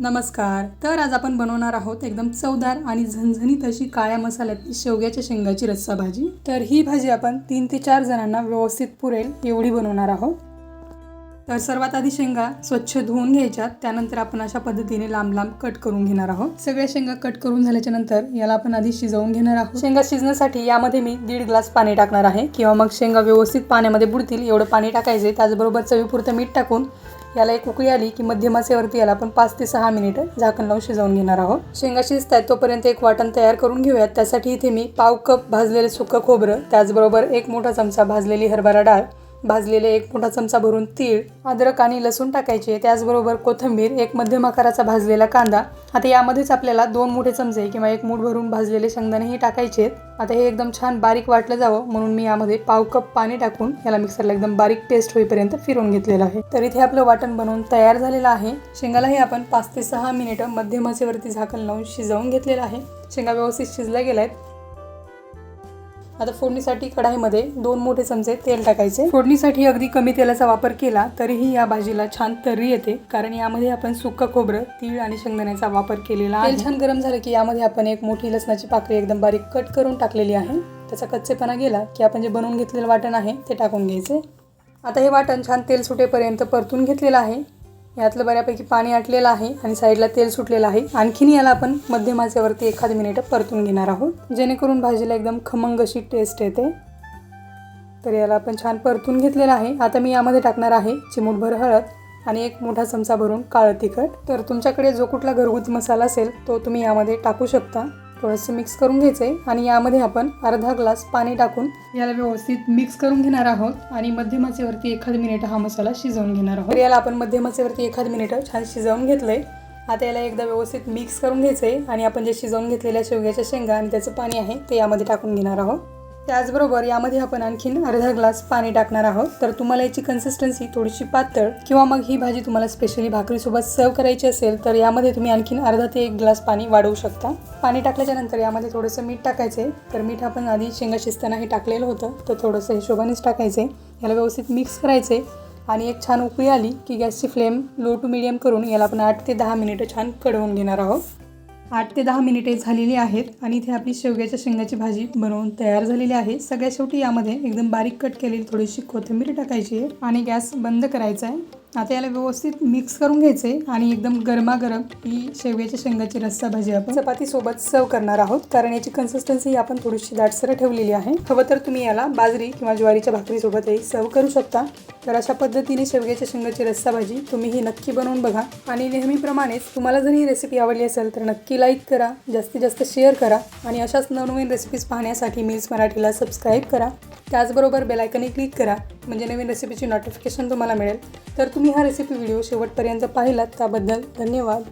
नमस्कार. तर आज आपण बनवणार आहोत एकदम चवदार आणि झणझणीत अशी काळ्या मसाल्यातली शेवग्याच्या शेंगाची रस्सा भाजी तर ही भाजी आपण तीन ते चार जणांना व्यवस्थित पुरेल एवढी बनवणार आहोत. तर सर्वात आधी शेंगा स्वच्छ धुवून घ्यायच्या त्यानंतर आपण अशा पद्धतीने लांब लांब कट करून घेणार आहोत. सगळ्या शेंगा कट करून झाल्याच्यानंतर याला आपण आधी शिजवून घेणार आहोत. शेंगा शिजण्यासाठी यामध्ये मी दीड ग्लास पाणी टाकणार आहे. किंवा मग शेंगा व्यवस्थित पाण्यामध्ये बुडतील एवढं पाणी टाकायचे. त्याचबरोबर चवीपुरतं मीठ टाकून याला एक उकळी आली की मध्यमासेवरती याला आपण पाच ते सहा मिनिटं झाकण लावून शिजवून घेणार आहोत. शेंगा शिजतात तोपर्यंत एक वाटण तयार करून घेऊयात. त्यासाठी इथे मी पाव कप भाजलेलं सुकं खोबरं त्याचबरोबर एक मोठा चमचा भाजलेली हरभरा डाळ भाजलेले एक मोठा चमचा भरून तीळ अद्रक आणि लसूण टाकायचे. त्याचबरोबर कोथिंबीर एक मध्यम आकाराचा भाजलेला कांदा. आता यामध्येच आपल्याला दोन मोठे चमचे किंवा एक मूठ भरून भाजलेले शेंगदाणेही टाकायचे आता हे एकदम छान बारीक वाटलं जावं म्हणून मी यामध्ये पाव कप पाणी टाकून याला मिक्सरला एकदम बारीक पेस्ट होईपर्यंत फिरून घेतलेलं आहे. तर इथे आपलं वाटण बनवून तयार झालेलं आहे. शेंगालाही आपण पाच ते सहा मिनिटं मध्यमाचेवरती झाकण लावून शिजवून घेतलेलं आहे. शेंगा व्यवस्थित शिजल्या गेल्या आहेत आता फोडणीसाठी कढाईमध्ये दोन मोठे चमचे तेल टाकायचे. फोडणीसाठी अगदी कमी तेलाचा वापर केला तरीही या भाजीला छान तर्री येते कारण यामध्ये आपण सुक्क खोबरं तीळ आणि शेंगदाण्याचा वापर केलेला तेल छान गरम झालं की यामध्ये आपण एक मोठी लसणाची पाकळी एकदम बारीक कट करून टाकलेली आहे. त्याचा कच्चेपणा गेला की आपण जे बनवून घेतलेलं वाटण आहे ते टाकून घ्यायचे. आता हे वाटण छान तेल सुटेपर्यंत परतून घेतलेलं आहे. यातलं बऱ्यापैकी पाणी आटलेलं आहे आणि साईडला तेल सुटलेलं आहे. आणखीन याला आपण मध्यमाचेवरती एखादी मिनिटं परतून घेणार आहोत. जेणेकरून भाजीला एकदम खमंग अशी टेस्ट येते. तर याला आपण छान परतून घेतलेलं आहे. आता मी यामध्ये टाकणार आहे चिमूटभर हळद आणि एक मोठा चमचा भरून काळं तिखट. तर तुमच्याकडे जो कुठला घरगुती मसाला असेल तो तुम्ही यामध्ये टाकू शकता. थोडंसं मिक्स करून घ्यायचं आहे आणि यामध्ये आपण अर्धा ग्लास पाणी टाकून याला व्यवस्थित मिक्स करून घेणार आहोत आणि मध्यमाचेवरती एखाद मिनिट हा मसाला शिजवून घेणार आहोत. याला आपण मध्यमाचेवरती एखाद मिनिट छान शिजवून घेतलंय. आता याला एकदा व्यवस्थित मिक्स करून घ्यायचं आहे आणि आपण जे शिजवून घेतलेल्या शेवग्याच्या शेंगा आणि त्याचं पाणी आहे ते यामध्ये टाकून घेणार आहोत. त्याचबरोबर यामध्ये आपण आणखीन अर्धा ग्लास पाणी टाकणार आहोत. तर तुम्हाला याची कन्सिस्टन्सी थोडीशी पातळ किंवा मग ही भाजी तुम्हाला स्पेशली भाकरीसोबत सर्व करायची असेल तर यामध्ये तुम्ही आणखीन अर्धा ते एक ग्लास पाणी वाढवू शकता. पाणी टाकल्याच्या नंतर यामध्ये थोडंसं मीठ टाकायचं आहे तर मीठ आपण आधी शेंगा शिजताना हे टाकलेलं होतं. तर थोडंसं हिशोबानेच टाकायचं आहे याला व्यवस्थित मिक्स करायचं आहे आणि एक छान उकळी आली की गॅसची फ्लेम लो टू मिडियम करून याला आपण आठ ते दहा मिनिटं छान कडवून घेणार आहोत. आठ ते दहा मिनिटे झालेली आहेत आणि इथे आपली शेवग्याच्या शेंगाची भाजी बनवून तयार झालेली आहे. सगळ्या शेवटी यामध्ये एकदम बारीक कट केलेली थोडीशी कोथिंबीर टाकायची आहे आणि गॅस बंद करायचा आहे. आता याला व्यवस्थित मिक्स करून घ्यायचे आणि एकदम गरमागरम ही शेवग्याच्या शेंगाची रस्सा भाजी आपण चपातीसोबत सर्व करणार आहोत. कारण याची कन्सिस्टन्सी आपण थोडीशी दाटसर ठेवलेली आहे. हवं तर तुम्ही याला बाजरी किंवा ज्वारीच्या भाकरीसोबतही सर्व करू शकता. तर अशा पद्धतीने शेवग्याच्या शेंगाची रस्सा भाजी तुम्ही ही नक्की बनवून बघा. आणि नेहमीप्रमाणेच तुम्हाला जर ही रेसिपी आवडली असेल तर नक्की लाईक करा जास्तीत जास्त शेअर करा आणि अशाच नवनवीन रेसिपीज पाहण्यासाठी मिल्स मराठीला सबस्क्राईब करा. त्याचबरोबर बेलायकनही क्लिक करा म्हणजे नवीन रेसिपीची नोटिफिकेशन तुम्हाला मिळेल. तर तुम्ही हा रेसिपी व्हिडिओ शेवटपर्यंत पाहिलात त्याबद्दल धन्यवाद.